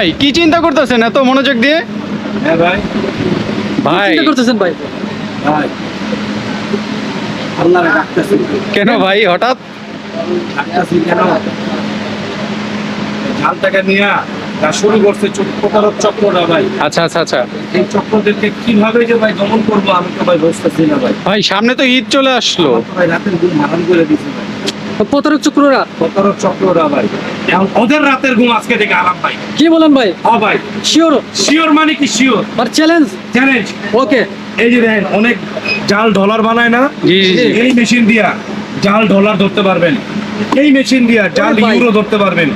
ভাই কি চিন্তা করতেছেন এত মনোযোগ দিয়ে? হ্যাঁ ভাই। ভাই। চিন্তা করতেছেন ভাই? ভাই। আল্লাহ ডাকতেছি কেন? ভাই হঠাৎ? ডাকতেছি কেন? ঝাল টাকা নিয়ে যা শুরু করছে প্রতারক ভাই। আচ্ছা আচ্ছা আচ্ছা। এই চক্রদেরকে কীভাবে যে ভাই দমন করব আমি তো ভাই বুঝতেছি না ভাই। ভাই সামনে তো ঈদ চলে আসলো। ভাই রাতের ঘুম হারাম করে দিছে ভাই। প্রতারক চক্ররা? প্রতারক চক্ররা ভাই। এখন ওদের রাতের ঘুম আজকে থেকে আরাম ভাই। কি বলেন ভাই? হ ভাই। শিওর শিওর মানে কি শিওর আর চ্যালেঞ্জ চ্যালেঞ্জ ওকে এই যে দেখেন অনেক জাল ডলার বানায় না? এই মেশিন দিয়া জাল ডলার ধরতে পারবেন। এই মেশিন দিয়া জাল ইউরো ধরতে পারবেন।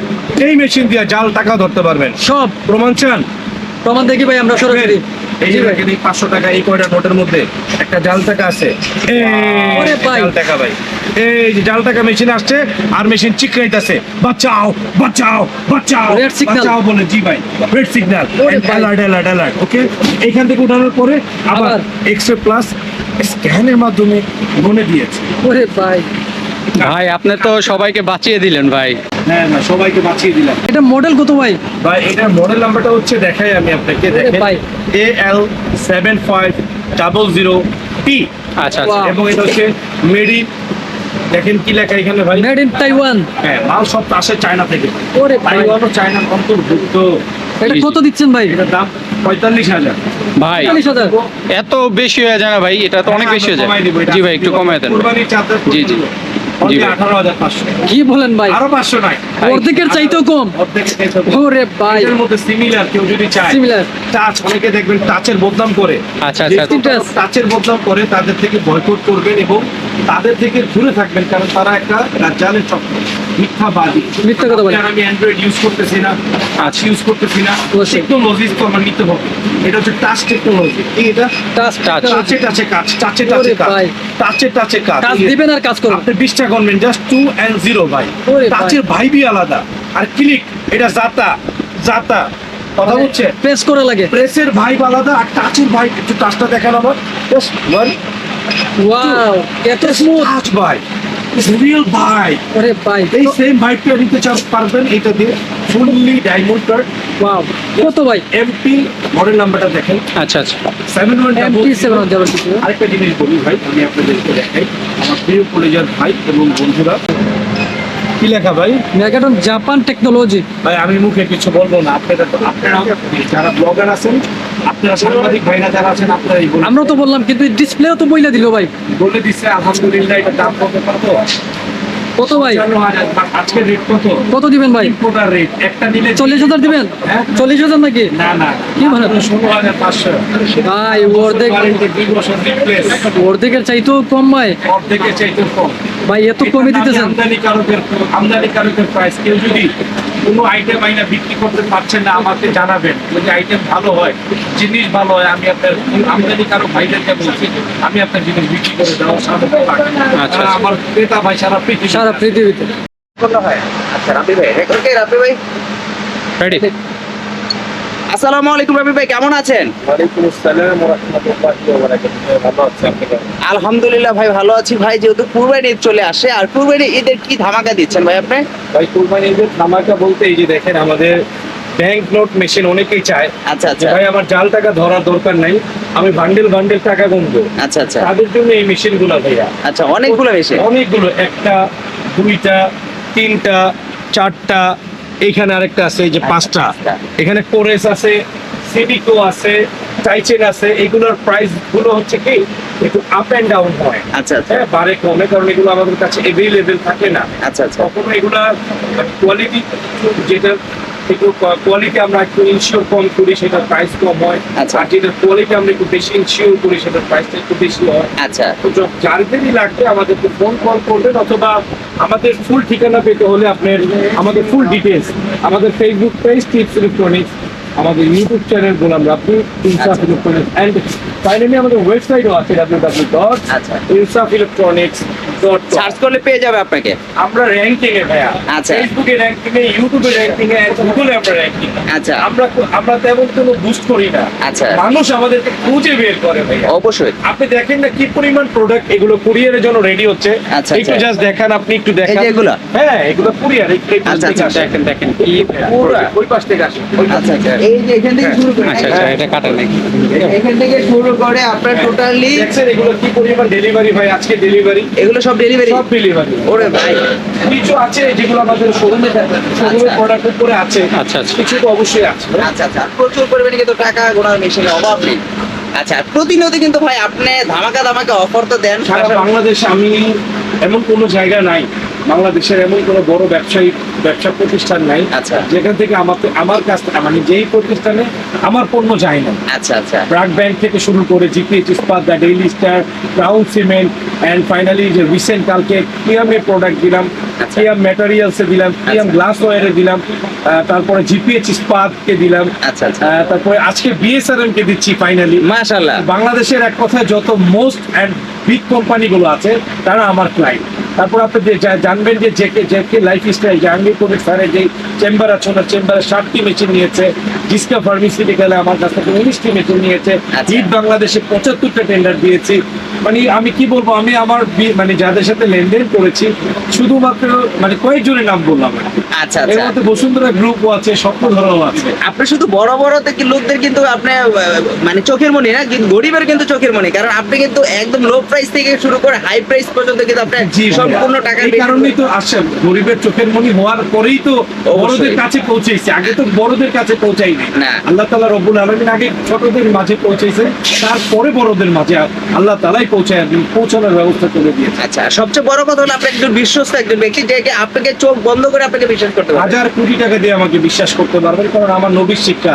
এই মেশিন দিয়া জাল টাকা ধরতে পারবেন। সব। প্রমাণ চান? প্রমাণ দেখি ভাই আমরা সরাসরি। এই যে দেখেন এই পাঁচশো টাকা এই কয়টা নোটের মধ্যে একটা জাল টাকা আছে। এই জাল টাকা ভাই। এই যে জাল টাকা মেশিন আসছে আর মেশিন চিকরাইতেছে বাঁচাও বাঁচাও বাঁচাও। বাঁচাও বলে জি ভাই red signal. Alert alert alert okay এইখান থেকে উঠানোর পরে আবার। এক্সট্রা প্লাস স্ক্যানের মাধ্যমে মনে দিয়েছে। ওরে ভাই। ভাই আপনি তো সবাইকে বাঁচিয়ে দিলেন ভাই। হ্যাঁ ভাই সবাইকে বাঁচিয়ে দিলাম। এটা মডেল কত ভাই? ভাই এটার মডেল নাম্বারটা হচ্ছে দেখাই আমি আপনাকে দেখেন। ভাই। A L seven five double zero T আচ্ছা আচ্ছা। এবং এটা হচ্ছে মেডি দেখেন কি লেখা এখানে ভাই? মেড ইন তাইওয়ান হ্যাঁ মাল সব আসে চায়না থেকে। ওরে ভাই। তাইওয়ানও চায়নার অন্তর্ভুক্ত। এটা কত দিচ্ছেন ভাই? এটার দাম পঁয়তাল্লিশ হাজার। ভাই এত বেশি হয়ে যায় না ভাই এটা তো অনেক বেশি হয়ে যায়। জি ভাই একটু কমায় দেন। জি, জি। কি বলেন ভাই? আরও পাঁচশো নাই অর্ধেকের চাইতেও কম। ওরে ভাই। এটার মধ্যে সিমিলার কেউ যদি চায় Similar। টাচ অনেকে দেখবেন টাচের বদনাম করে। আচ্ছা, আচ্ছা, যেহেতু আচ্ছা। টাচের বদনাম করে তাদের থেকে বয়কট করবেন এবং তাদের থেকে দূরে থাকবেন কারণ তারা একটা রাজ্জালের চক্র। মিথ্যাবাদী। মিথ্যা কথা বলে। আমি অ্যান্ড্রয়েড ইউজ করতেছি না টাচ ইউজ করতেছি না। টেকনোলজি তো আমার নিতে হবে। এটা হচ্ছে টাচ টেকনোলজি এটা? Touch Touch। টাচে টাচে কাজ টাচে টাচে কাজ। টাচে টাচে কাজ। এই- দিবেন আর কাজ করবেন। আপনি বিশটা করবেন জাস্ট টু অ্যান্ড জিরো ভাই। ভাইবি টাচের ভাইবই আলাদা। আর ক্লিক এটা জাতা জাতা। কথা হচ্ছে প্রেস করা লাগে। প্রেসের ভাইব আলাদা আর টাচের ভাইব একটু টাচটা দেখানো আমার। জাস্ট ওয়ান ওয়াও এত স্মুথ টাচ ভাই। রিয়েল ভাই ওরে ভাই এই সেম ভাইবটা নিতে চান পারবেন এটা দিয়ে ফুললি ডায়মন্ড কার্ড ওয়াও কত ভাই এমপি মডেল নাম্বারটা দেখেন। আচ্ছা আচ্ছা। সেভেন ওয়ান এমপি সেভেন যাবেন আরেকটা জিনিস বলি ভাই আমি আপনাদেরকে দেখাই। আমার প্রিয় কলেজের ভাই এবং বন্ধুরা কি লেখা ভাই? মেগাটন জাপান টেকনোলজি ভাই আমি মুখে কিছু বলব না আপনারা আপনারা যারা ব্লগার আছেন আপনারা সাংবাদিক ভাইরা যারা আছেন আপনারাই বলুন আমরা তো বললাম কিন্তু ডিসপ্লেও তো বইলা দিল ভাই। বলে দিচ্ছে আলহামদুলিল্লাহ এটা দাম কত কত? কত ভাই? আজকে রেট কত? কত দিবেন ভাই? ইম্পোর্টার রেট একটা নিলে চল্লিশ হাজার দিবেন? হ্যাঁ? চল্লিশ হাজার নাকি? না না। কি বলেন? ষোলো হাজার পাঁচশো। ভাই অর্ধেক অর্ধেকের চাইতেও কম ভাই। অর্ধেকের কম। ভাই এত কমে এটা দিতেছেন। আমদানি কারকের আমদানি কারকের প্রাইস কেউ যদি কোনো আইটেম আইনা বিক্রি করতে পারছেন না আমাকে জানাবেন। যদি আইটেম ভালো হয় জিনিস ভালো হয় আমি আপনার আমদানি কারও ভাইদেরকে বলছি আমি আপনার জিনিস বিক্রি করে দেওয়া সামর্থ্য রাখি। আচ্ছা, আমার ক্রেতা ভাই সারা পৃথিবী সারা পৃথিবীতে। আচ্ছা রাব্বি ভাই রেকর্ড কে রাব্বি ভাই। রেডি আসসালামু আলাইকুম রাব্বি ভাই কেমন আছেন? আলহামদুলিল্লাহ ভাই ভালো আছি। ভাই যেহেতু কুরবানি ঈদ চলে আসে আর কুরবানি ঈদের কি ধামাকা দিচ্ছেন ভাই আপনি? ভাই কুরবানি ঈদের ধামাকা বলতে এই যে দেখেন আমাদের ব্যাংক নোট মেশিন অনেকেই চায়। আচ্ছা আচ্ছা। ভাই আমার জাল টাকা ধরার দরকার নাই আমি বান্ডেল বান্ডেল টাকা গুনবো। আচ্ছা আচ্ছা। তাদের জন্য এই মেশিনগুলা ভাইয়া। আচ্ছা অনেকগুলো বেশি অনেকগুলো একটা দুইটা তিনটা চারটা এইখানে আরেকটা আছে এই যে পাঁচটা। এখানে কোরেস আছে সিডিকো আছে টাইচেন আছে এগুলোর প্রাইসগুলো হচ্ছে কি একটু আপ এন্ড ডাউন হয়। আচ্ছা আচ্ছা। হ্যাঁ বারে কমে কারণ এগুলো আমাদের কাছে এভেলেবেল থাকে না। আচ্ছা আচ্ছা। কখনো এগুলা কোয়ালিটি যেটা একটু কোয়ালিটি আমরা একটু ইনশিওর কম করি সেটার প্রাইস কম হয়। আচ্ছা। আর যেটা কোয়ালিটি আমরা একটু বেশি ইনশিওর করি সেটার প্রাইসটা একটু বেশি হয়। আচ্ছা। তো যাদেরই লাগবে আমাদেরকে ফোন কল করবেন অথবা আমাদের ফুল ঠিকানা পেতে হলে আপনার আমাদের ফুল ডিটেলস আমাদের ফেসবুক পেজ টিপস ইলেকট্রনিক্স আমাদের YouTube channel Golam Rabbi Insaf electronics and finally আমাদের ওয়েবসাইটও আছে ডট আচ্ছা। ইনসাফ ইলেকট্রনিক্স সার্চ করলে পেয়ে যাবে আপনাকে। আমরা র্যাঙ্কিং এ ভাইয়া। আচ্ছা। ফেসবুকে র্যাঙ্কিং এ ইউটিউবে র্যাঙ্কিং এ গুগলে আমরা র্যাঙ্কিং আচ্ছা। আমরা আমরা তেমন কোনো বুস্ট করি না। আচ্ছা। মানুষ আমাদেরকে খুঁজে বের করে ভাইয়া। অবশ্যই। আপনি দেখেন না কি পরিমাণ প্রোডাক্ট এগুলো কুরিয়ারের জন্য রেডি হচ্ছে? আচ্ছা, একটু আচ্ছা। জাস্ট দেখান আপনি একটু দেখান। এগুলা? হ্যাঁ এগুলো কুরিয়ার আচ্ছা, আচ্ছা, দেখেন দেখেন কি পুরো। ওই পাশ থেকে আসে আচ্ছা আচ্ছা। এই যে এখান থেকে শুরু করে আচ্ছা আচ্ছা এটা কাটা নাকি এখান থেকে শুরু করে আপনার টোটালি দেখছেন এগুলো কি পরিমাণ ডেলিভারি ভাই? আজকে ডেলিভারি এগুলো সব ডেলিভারি সব ডেলিভারি ওরে ভাই। কিছু আছে যেগুলো আমাদের শোরুমে আচ্ছা। প্রোডাক্ট উপরে আছে। আচ্ছা, আচ্ছা। কিছু তো অবশ্যই আছে। আচ্ছা আচ্ছা। প্রচুর পরিমাণে কিন্তু টাকা গোনার মেশিনের অভাব নেই। আচ্ছা প্রতিনিয়ত কিন্তু ভাই আপনি ধামাকা ধামাকা অফার তো দেন। সারা বাংলাদেশে আমি এমন কোনো জায়গা নাই। বাংলাদেশের এমন কোনো বড় ব্যবসায়ী ব্যবসা প্রতিষ্ঠান নাই। আচ্ছা। যেখান থেকে আমাকে আমার কাছ থেকে মানে যেই প্রতিষ্ঠানে আমার পণ্য যায় না আচ্ছা আচ্ছা। ব্রাক ব্যাংক থেকে শুরু করে GPH Ispat the Daily Star brown cement and finally যে রিসেন্ট কালকে কিয়ামের প্রোডাক্ট দিলাম। আচ্ছা। কিয়াম ম্যাটেরিয়ালসে দিলাম। কিয়াম গ্লাস ওয়ারে দিলাম। তারপরে জিপিএইচ ইস্পাতকে দিলাম। আচ্ছা আচ্ছা। তারপরে আজকে বিএসআরএম কে দিচ্ছি ফাইনালি মাশাআল্লাহ। বাংলাদেশের এক কথায় যত মোস্ট অ্যান্ড বিগ কোম্পানিগুলো আছে তারা আমার ক্লায়েন্ট তারপর আপনি যে জানবেন যে JK JK lifestyle Jahangir Kabir স্যারের যে চেম্বার আছে ওনার চেম্বারে ষাটটি মেশিন নিয়েছে। ডিসকা ফার্মাসিউটিক্যালে আমার কাছ থেকে উনিশটি মেশিন নিয়েছে। আচ্ছা। হিট বাংলাদেশে পঁচাত্তরটা টেন্ডার দিয়েছি। মানে আমি কি বলব আমি আমার মানে যাদের সাথে লেনদেন করেছি শুধুমাত্র মানে কয়েকজনের নাম বললাম আর কি। আচ্ছা এর আচ্ছা। মধ্যে বসুন্ধরা গ্রুপও আছে স্বপ্নধরাও আছে। আপনি শুধু বড় বড় থেকে লোকদের কিন্তু আপনি মানে চোখের মনি না কিন্তু গরিবের কিন্তু চোখের মনি কারণ আপনি কিন্তু একদম লো প্রাইস থেকে শুরু করে হাই প্রাইস পর্যন্ত কিন্তু আপনি সম্পূর্ণ টাকা এই কারণেই তো আসে গরিবের চোখের মনি হওয়ার পরেই তো বড়দের কাছে পৌঁছেছে আগে তো বড়দের কাছে পৌঁছাইনি আল্লাহ তাআলা রব্বুল আলামিন আগে ছোটদের মাঝে পৌঁছেছে তারপরে বড়দের মাঝে আল্লাহ তাআলাই পৌঁছায় পৌঁছানোর ব্যবস্থা করে দিয়েছে। আচ্ছা সবচেয়ে বড় কথা হলো আপনি একজন বিশ্বস্ত একজন ব্যক্তি যে আপনাকে চোখ বন্ধ করে আপনাকে বিশ্বাস হাজার কোটি টাকা দিয়ে আমাকে বিশ্বাস করতে পারবেন কারণ আমার নবীর শিক্ষা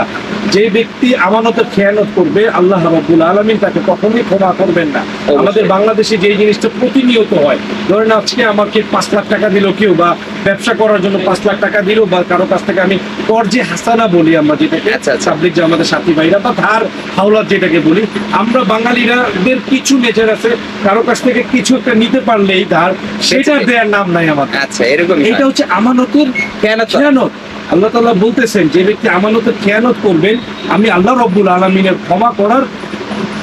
যে ব্যক্তি আমানতের খেয়ানত করবে আল্লাহ রাব্বুল আলামিন তাকে কখনোই ক্ষমা করবেন না। আমাদের বাংলাদেশে যে জিনিসটা প্রতিনিয়ত হয় ধরেন আজকে আমাকে পাঁচ লাখ টাকা দিল কেউ বা ব্যবসা করার জন্য পাঁচ লাখ টাকা দিল বা কারও কাছ থেকে আমি কর্জে হাসানা বলি আমরা যেটাকে আচ্ছা, আচ্ছা। সাবলিক যে আমাদের সাথী ভাইরা বা ধার হাওলাত যেটাকে বলি আমরা বাঙালিরা দের কিছু নেচার আছে কারও কাছ থেকে কিছু একটা নিতে পারলেই ধার সেটা দেওয়ার নাম নাই আমাদের। আচ্ছা এরকম এটা হচ্ছে আমানতের খেয়ানত। আল্লাহ তাআলা বলতেছেন যে ব্যক্তি আমানতের খেয়ানত করবেন আমি আল্লাহ রব্বুল আলমিনের ক্ষমা করার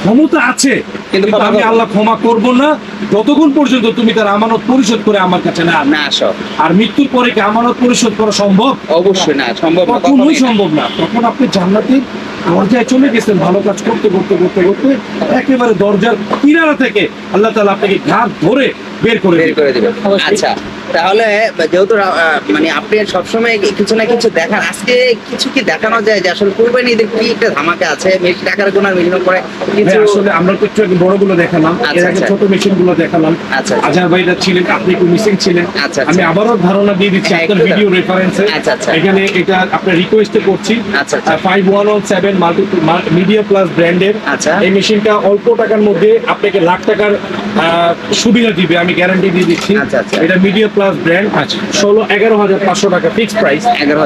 ক্ষমতা আছে কিন্তু আমি আল্লাহ ক্ষমা করব না। যতক্ষণ পর্যন্ত তুমি তার আমানত পরিশোধ করে আমার কাছে না না আসো। আর মৃত্যুর পরে কি আমানত পরিশোধ করা সম্ভব? অবশ্যই না সম্ভব না কখনোই সম্ভব না। তখন আপনি জান্নাতের দরজায় চলে গেছেন ভালো কাজ করতে করতে করতে করতে। একেবারে দরজার কিনারা থেকে আল্লাহ তাআলা আপনাকে ঘাট ধরে বের করে বের করে দিবেন। আচ্ছা। তাহলে যেহেতু মানে আপনি সবসময় কিছু না কিছু দেখান আজকে কিছু কি দেখানো যায় যে আসলে কুরবানি ঈদের কি একটা ধামাকা আছে মেশিন টাকার গোনার মিলিয়ন করে কিছু আসলে আমরা তো একটু আগে বড়গুলো দেখালাম এর আচ্ছা, আগে আচ্ছা। ছোট মেশিনগুলো দেখালাম আচ্ছা, আচ্ছা। আজহার ভাইরা ছিলেন আপনি একটু মিসিং ছিলেন আচ্ছা। আমি আবারও ধারণা দিয়ে দিচ্ছি হ্যাঁ, আপনার ভিডিও। রেফারেন্সে আচ্ছা, আচ্ছা। এখানে এটা আপনার রিকোয়েস্টে করছি আচ্ছা। Five one one seven multimedia plus ব্র্যান্ডের আচ্ছা। এই মেশিনটা অল্প টাকার মধ্যে আপনাকে লাখ টাকার সুবিধা দিবে আমি গ্যারান্টি দিয়ে দিচ্ছি আচ্ছা, আচ্ছা। এটা মিডিয়া প্লাস ব্র্যান্ড আচ্ছা। ষোলো এগারো হাজার পাঁচশো টাকা ফিক্স প্রাইস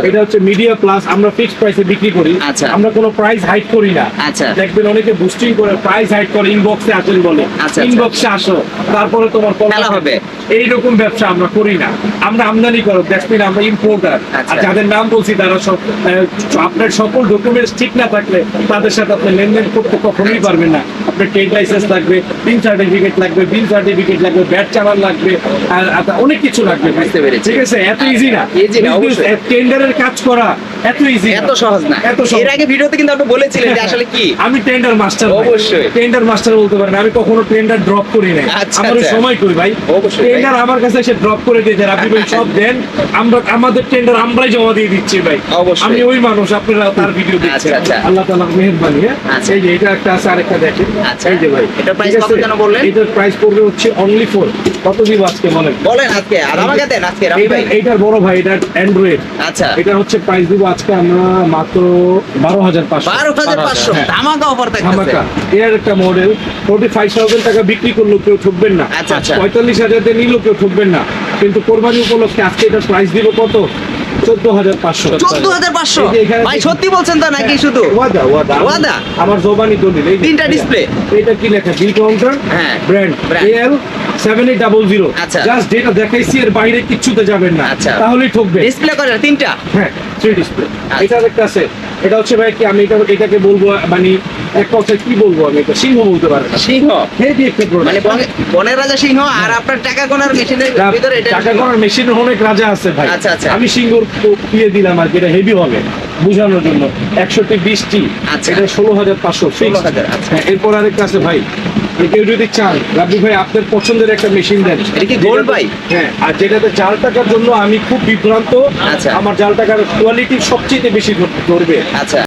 এটা হচ্ছে মিডিয়া প্লাস আমরা ফিক্স প্রাইসে বিক্রি করি আচ্ছা। আমরা কোনো প্রাইস হাইট করি না আচ্ছা। দেখবেন অনেকে বুস্টিং করে প্রাইস হাইট করে ইনবক্সে আসেন বলে আচ্ছা, আচ্ছা। ইনবক্সে আসো তারপরে তোমার কল হবে। এইরকম ব্যবসা আমরা করি না আমরা আমদানি করো দেখবেন আমরা ইম্পোর্টার আচ্ছা। আর যাদের নাম বলছি তারা সব আপনার সকল ডকুমেন্টস ঠিক না থাকলে তাদের সাথে আপনি লেনদেন করতে কখনোই আচ্ছা। পারবেন না আপনার ট্রেড লাইসেন্স লাগবে পিন সার্টিফিকেট লাগবে বিল সার্টিফিকেট লাগবে ব্যাট চালান লাগবে আর অনেক কিছু লাগবে। বুঝতে পেরেছি। ঠিক আছে? এত ইজি না। না, অবশ্যই। টেন্ডারের কাজ করা এত ইজি এত সহজ না। এত সহজ। এর আগে ভিডিওতে কিন্তু আপনি বলেছিলেন যে আসলে কি? আমি টেন্ডার মাস্টার অবশ্যই। টেন্ডার মাস্টার বলতে পারেন। আমি কখনো টেন্ডার ড্রপ করি নাই। আচ্ছা, আমার আচ্ছা। সময় করি ভাই। অবশ্যই। টেন্ডার আমার কাছে এসে ড্রপ করে দিয়ে যান আপনি ভাই সব দেন। আমরা আমাদের টেন্ডার আমরাই জমা দিয়ে দিচ্ছি ভাই। অবশ্যই। আমি ওই মানুষ আপনারা তার ভিডিও দেখছেন। আচ্ছা, আচ্ছা। আল্লাহ তাআলার মেহেরবানি হ্যাঁ। এই যে এটা একটা আছে আরেকটা দেখেন। আচ্ছা। এই যে ভাই এটার price কত যেন বললেন? এটার প্রাইস পড়বে হচ্ছে অনলি ফর কত দিব আজকে বলেন? বলেন আজকে আর আমাকে দেন আজকে রাফি ভাই। এইটার বড় ভাই এটা অ্যান্ড্রয়েড আচ্ছা। এটা হচ্ছে প্রাইস দিব আজকে আমরা মাত্র বারো হাজার। ধামাকা অফার এর একটা মডেল টাকা বিক্রি কেউ ঠকবেন না। আচ্ছা। পঁয়তাল্লিশ হাজার দিয়ে নিলেও কেউ ঠকবেন না। কিন্তু কোরবানি উপলক্ষে আজকে এটার প্রাইস দিব কত? চোদ্দ হাজার পাঁচশো। চোদ্দ হাজার পাঁচশো? এই যে এখানে ভাই সত্যি বলছেন তো নাকি শুধু? ওয়াদা ওয়াদা। ওয়াদা? আমার জবানি দলিল তিনটা ডিসপ্লে এটা কি লেখা? বিল কাউন্টার হ্যাঁ, brand. L seven eight double zero আচ্ছা। জাস্ট যেটা দেখাইছি এর বাইরে কিচ্ছুতে যাবেন না। আচ্ছা। তাহলেই ঠকবে। ডিসপ্লে করে তিনটা? হ্যাঁ থ্রি ডিসপ্লে এটার একটা আছে। এটা হচ্ছে ভাই কি আমি এটা এটাকে বলব মানে এক কথায় কি বলব আমি এটা? সিংহ বলতে পারে না। সিংহ? হেভি একটা প্রশ্ন। মানে বনের রাজা সিংহ আর আপনার টাকা গোনার মেশিনের ভিতরে এটা টাকা গোনার মেশিনের অনেক রাজা আছে ভাই। আচ্ছা, আচ্ছা। আমি সিংহ দিয়ে দিলাম আর এটা হেভি হবে বুঝানোর জন্য। একশোটি বিশটি। আচ্ছা। এটা ষোলো হাজার পাঁচশো। 16,000, আচ্ছা। হ্যাঁ এরপর আরেকটা আছে ভাই। কেউ যদি চান রাব্বি ভাই আপনার পছন্দের একটা মেশিন দেন এটা কি যেটাতে- ভাই? হ্যাঁ আর যেটাতে জাল টাকার জন্য আমি খুব বিভ্রান্ত আচ্ছা। আমার জাল টাকার কোয়ালিটি সবচেয়ে বেশি ধর- ধরবে আচ্ছা